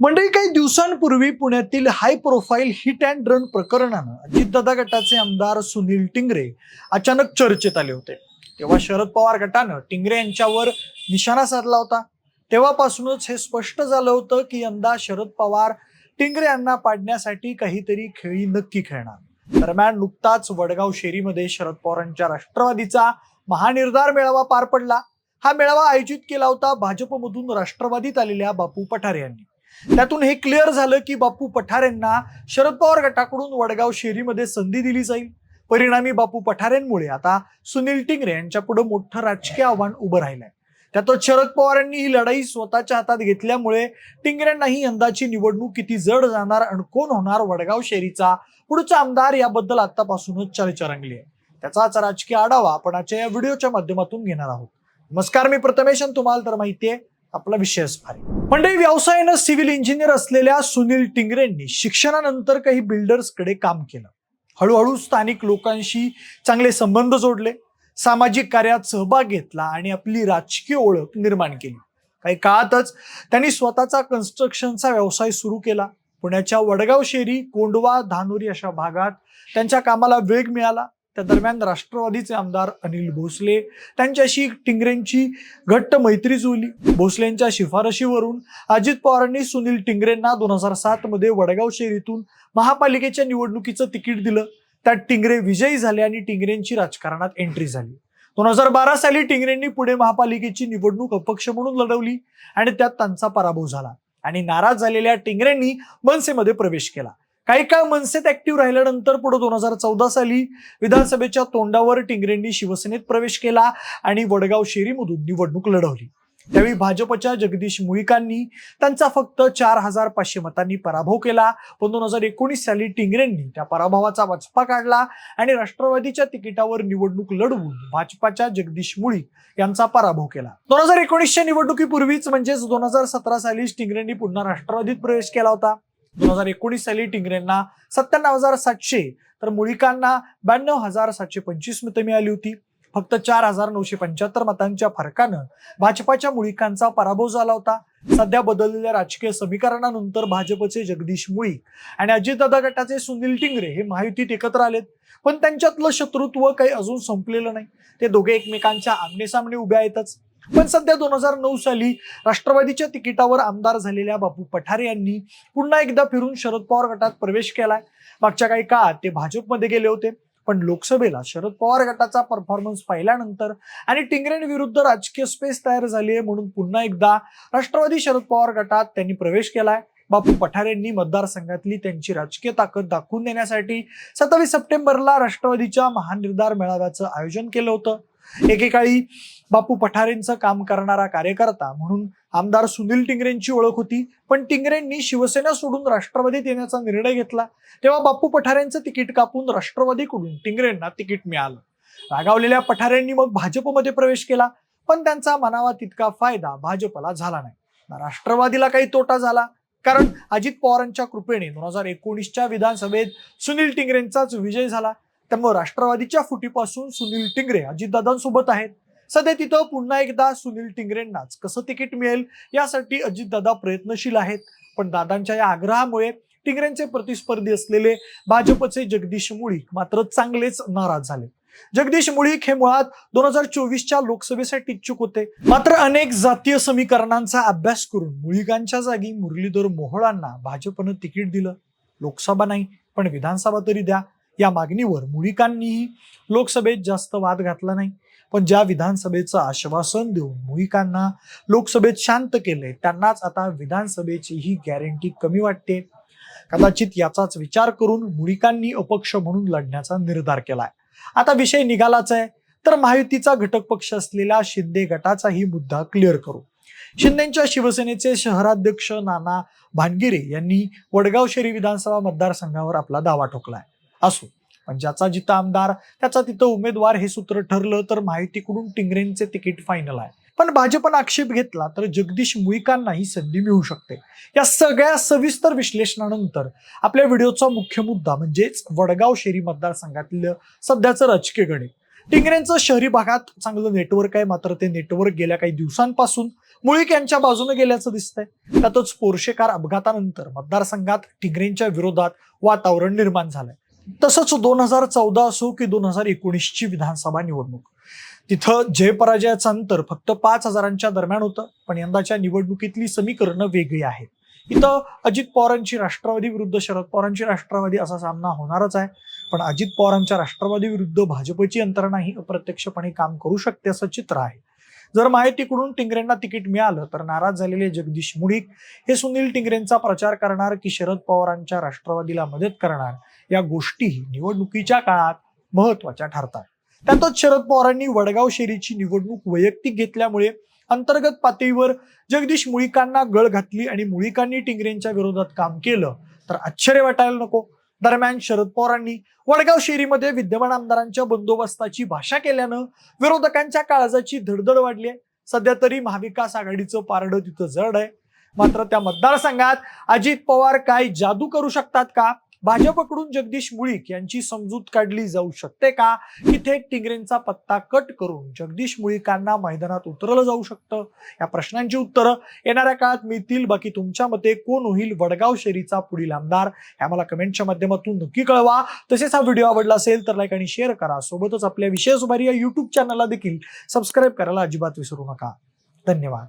मंडळी काही दिवसांपूर्वी पुण्यातील high profile hit and run प्रकरणानं Ajitdada गटाचे आमदार सुनील टिंगरे अचानक चर्चेत आले होते. तेव्हा शरद पवार गटानं टिंगरे यांच्यावर निशाणा साधला होता. तेव्हापासूनच हे स्पष्ट झालं होतं की यंदा शरद पवार टिंगरे यांना पाडण्यासाठी काहीतरी खेळी नक्की खेळणार. दरम्यान नुकताच वडगाव शेरीमध्ये शरद पवारांच्या राष्ट्रवादीचा महानिर्धार मेळावा पार पडला. हा मेळावा आयोजित केला होता भाजपमधून राष्ट्रवादीत आलेल्या बापू पठारे यांनी. त्यातून हे क्लिअर झालं की बापू पठारेंना शरद पवार गटाकडून वडगाव शेरीमध्ये संधी दिली जाईल. परिणामी बापू पठारेंमुळे आता सुनील टिंगरे यांच्या पुढे मोठं राजकीय आव्हान उभं राहिलंय. त्यातच शरद पवारांनी ही लढाई स्वतःच्या हातात घेतल्यामुळे टिंगरेंनाही यंदाची निवडणूक किती जड जाणार आणि कोण होणार वडगाव शेरीचा पुढचा आमदार याबद्दल आतापासूनच चर्चा रंगली आहे. त्याचाच राजकीय आढावा आपण आजच्या या व्हिडिओच्या माध्यमातून घेणार आहोत. नमस्कार मी प्रथमेश तुम्हाला तर माहितीये आपला विषयच भारी म्हणजे व्यवसायानं सिव्हिल इंजिनियर असलेल्या सुनील टिंगरेंनी शिक्षणानंतर काही बिल्डर्सकडे काम केलं. हळूहळू स्थानिक लोकांशी चांगले संबंध जोडले सामाजिक कार्यात सहभाग घेतला आणि आपली राजकीय ओळख निर्माण केली. काही काळातच त्यांनी स्वतःचा कन्स्ट्रक्शनचा व्यवसाय सुरू केला. पुण्याच्या वडगाव शेरी कोंडवा धानोरी अशा भागात त्यांच्या कामाला वेग मिळाला. त्या दरम्यान राष्ट्रवादीचे आमदार अनिल भोसले त्यांच्याशी टिंगरेंची घट्ट मैत्री जुळली. भोसलेंच्या शिफारशीवरून अजित पवारांनी सुनील टिंगरेंना दोन हजार सात मध्ये वडगाव शहरीतून महापालिकेच्या निवडणुकीचं तिकीट दिलं. त्यात टिंगरे विजयी झाले आणि टिंगरेंची राजकारणात एंट्री झाली. दोन हजार बारा साली टिंगरेंनी पुणे महापालिकेची निवडणूक अपक्ष म्हणून लढवली आणि त्यात त्यांचा पराभव झाला आणि नाराज झालेल्या टिंगरेंनी मनसेमध्ये प्रवेश केला. काही काळ मनसेत ऍक्टिव्ह राहिल्यानंतर पुढे दोन हजार चौदा साली विधानसभेच्या तोंडावर टिंगरेंनी शिवसेनेत प्रवेश केला आणि वडगाव शेरीमधून निवडणूक लढवली. त्यावेळी भाजपच्या जगदीश मुळीकांनी त्यांचा फक्त चार हजार पाचशे मतांनी पराभव केला. पण दोन हजार एकोणीस साली टिंगरेंनी त्या पराभवाचा वचपा काढला आणि राष्ट्रवादीच्या तिकिटावर निवडणूक लढवून भाजपाच्या जगदीश मुळी यांचा पराभव केला. दोन हजार एकोणीसच्या निवडणुकीपूर्वीच म्हणजेच दोन हजार सतरा साली टिंगरेंनी पुन्हा राष्ट्रवादीत प्रवेश केला होता. दोन हजार एकोणीस साली टिंगरेंना सत्त्याण्णव हजार सातशे तर मुळीकांना ब्याण्णव हजार सातशे पंचवीस मतं मिळाली होती. फक्त चार हजार नऊशे पंच्याहत्तर मतांच्या फरकानं भाजपाच्या मुळीकांचा पराभव झाला होता. सध्या बदललेल्या राजकीय समीकरणानंतर भाजपचे जगदीश मुळीक आणि अजितदादा गटाचे सुनील टिंगरे हे महायुतीत एकत्र आलेत. पण त्यांच्यातलं शत्रुत्व काही अजून संपलेलं नाही. ते दोघे एकमेकांच्या आमनेसामने उभे आहेतच. पण सध्या दोन हजार नऊ साली राष्ट्रवादीच्या तिकिटावर आमदार झालेल्या बापू पठारे यांनी पुन्हा एकदा फिरून शरद पवार गटात प्रवेश केलाय. मागच्या काही काळात ते भाजपमध्ये गेले होते पण लोकसभेला शरद पवार गटाचा परफॉर्मन्स पाहिल्यानंतर आणि टिंगरेंविरुद्ध राजकीय स्पेस तयार झाली आहे म्हणून पुन्हा एकदा राष्ट्रवादी शरद पवार गटात त्यांनी प्रवेश केलाय. बापू पठारेंनी मतदारसंघातली त्यांची राजकीय ताकद दाखवून देण्यासाठी सत्तावीस सप्टेंबरला राष्ट्रवादीच्या महानिर्धार मेळाव्याचं आयोजन केलं होतं. एकेकाळी बापू पठारेंचं काम करणारा कार्यकर्ता म्हणून आमदार सुनील टिंगरेंची ओळख होती. पण टिंगरेंनी शिवसेना सोडून राष्ट्रवादीत येण्याचा निर्णय घेतला. तेव्हा बापू पठारेंचं तिकीट कापून राष्ट्रवादीकडून टिंगरेंना तिकीट मिळालं. रागावलेल्या पठारेंनी मग भाजपमध्ये प्रवेश केला. पण त्यांचा मनावा तितका फायदा भाजपला झाला नाही. राष्ट्रवादीला काही तोटा झाला. कारण अजित पवारांच्या कृपेने दोन हजार एकोणीसच्या विधानसभेत सुनील टिंगरेंचाच विजय झाला. त्यामुळे राष्ट्रवादीच्या फुटीपासून सुनील टिंगरे अजितदादांसोबत आहेत. सध्या तिथं पुन्हा एकदा सुनील टिंगरेंनाच कसं तिकीट मिळेल यासाठी अजितदादा प्रयत्नशील आहेत. पण दादांच्या या आग्रहामुळे टिंगरेंचे प्रतिस्पर्धी असलेले भाजपचे जगदीश मुळीक मात्र चांगलेच नाराज झाले. जगदीश मुळीक हे मुळात दोन हजार चोवीसच्या लोकसभेसाठी इच्छुक होते. मात्र अनेक जातीय समीकरणांचा अभ्यास करून मुळीकांच्या जागी मुरलीधर मोहोळांना भाजपनं तिकीट दिलं. लोकसभा नाही पण विधानसभा तरी द्या. या मागणीवर मुळिकांनीही लोकसभेत जास्त वाद घातला नाही. पण ज्या विधानसभेचं आश्वासन देऊन मुळिकांना लोकसभेत शांत केले त्यांनाच आता विधानसभेची ही गॅरंटी कमी वाटते. कदाचित याचाच विचार करून मुळिकांनी अपक्ष म्हणून लढण्याचा निर्धार केलाय. आता विषय निघालाच आहे. तर महायुतीचा घटक पक्ष असलेल्या शिंदे गटाचाही मुद्दा क्लिअर करू. शिंदेच्या शिवसेनेचे शहराध्यक्ष नाना भानगिरे यांनी वडगाव शहरी विधानसभा मतदारसंघावर आपला दावा ठोकलाय. असो. पण ज्याचा जिथं आमदार त्याचा तिथं उमेदवार हे सूत्र ठरलं तर माहितीकडून टिंगरेंचे तिकीट फायनल आहे. पण भाजपनं आक्षेप घेतला तर जगदीश मुळीकांनाही संधी मिळू शकते. या सगळ्या सविस्तर विश्लेषणानंतर आपल्या व्हिडिओचा मुख्य मुद्दा म्हणजेच वडगाव शहरी मतदारसंघातलं सध्याचं राजकीय गणित टिंगरेंचं शहरी भागात चांगलं नेटवर्क आहे मात्र ते नेटवर्क गेल्या काही दिवसांपासून मुळीक यांच्या बाजूने गेल्याचं दिसतंय. त्यातच पोर्शेकार अपघातानंतर मतदारसंघात टिंगरेंच्या विरोधात वातावरण निर्माण झालंय. तसंच दोन हजार चौदा असो की दोन हजार एकोणीसची विधानसभा निवडणूक. तिथं जय पराजयाचं अंतर फक्त पाच हजारांच्या दरम्यान होतं पण यंदाच्या निवडणुकीतली समीकरणं वेगळी आहेत. इथं अजित पवारांची राष्ट्रवादी विरुद्ध शरद पवारांची राष्ट्रवादी असा सामना होणारच आहे. पण अजित पवारांच्या राष्ट्रवादी विरुद्ध भाजपची यंत्रणा ही अप्रत्यक्षपणे काम करू शकते असं चित्र आहे. जर माहितीकडून टिंगरेंना तिकीट मिळालं तर नाराज झालेले जगदीश मुळीक हे सुनील टिंगरेंचा प्रचार करणार की शरद पवारांच्या राष्ट्रवादीला मदत करणार? या गोष्टीही निवडणुकीच्या काळात महत्त्वाच्या ठरतात. त्यातच शरद पवारांनी वडगाव शेरीची निवडणूक वैयक्तिक घेतल्यामुळे अंतर्गत पातळीवर जगदीश मुळीकांना गळ घातली आणि मुळीकांनी टिंगरेंच्या विरोधात काम केलं तर आश्चर्य वाटायला नको. दरम्यान शरद पवारांनी वडगाव शेरीमध्ये विद्यमान आमदारांच्या बंदोबस्ताची भाषा केल्यानं विरोधकांच्या काळजाची धडधड वाढली आहे. सध्या तरी महाविकास आघाडीचं पारडं तिथं जड आहे. मात्र त्या मतदारसंघात अजित पवार काय जादू करू शकतात का? भाजपकडून जगदीश मुळीक यांची समजूत काढली जाऊ शकते का? की थेट टिंगरेंचा पत्ता कट करून जगदीश मुळीकांना मैदानात उतरलं जाऊ शकतं. या प्रश्नांची उत्तरं येणाऱ्या काळात मिळतील. बाकी तुमच्या मते कोण होईल वडगाव शेरीचा पुढील आमदार? हे आम्हाला कमेंटच्या माध्यमातून नक्की कळवा. तसेच हा व्हिडिओ आवडला असेल तर लाईक आणि शेअर करा. सोबतच आपल्या विशेष उभारी या युट्यूब चॅनलला देखील सबस्क्राईब करायला अजिबात विसरू नका. धन्यवाद.